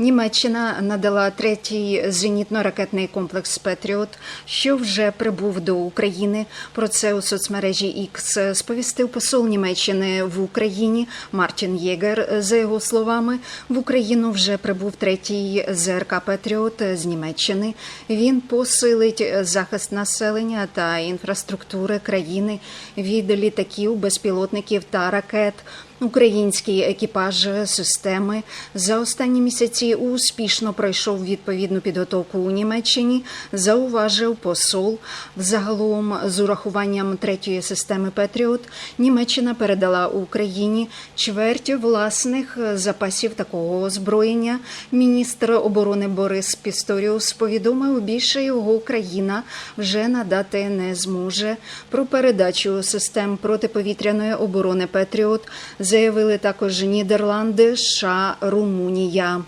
Німеччина надала третій зенітно-ракетний комплекс Петріот, що вже прибув до України. Про це у соцмережі X сповістив посол Німеччини в Україні Мартін Єгер. За його словами, в Україну вже прибув третій ЗРК Петріот з Німеччини. Він посилить захист населення та інфраструктури країни від літаків, безпілотників та ракет. Український екіпаж системи за останні місяці успішно пройшов відповідну підготовку у Німеччині. Зауважив посол. Взагалом, з урахуванням третьої системи Петріот, Німеччина передала Україні чверть власних запасів такого озброєння. Міністр оборони Борис Пісторіус повідомив, більше його Україна вже надати не зможе. Про передачу систем протиповітряної оборони Петріот заявили також Нідерланди, США, Румунія.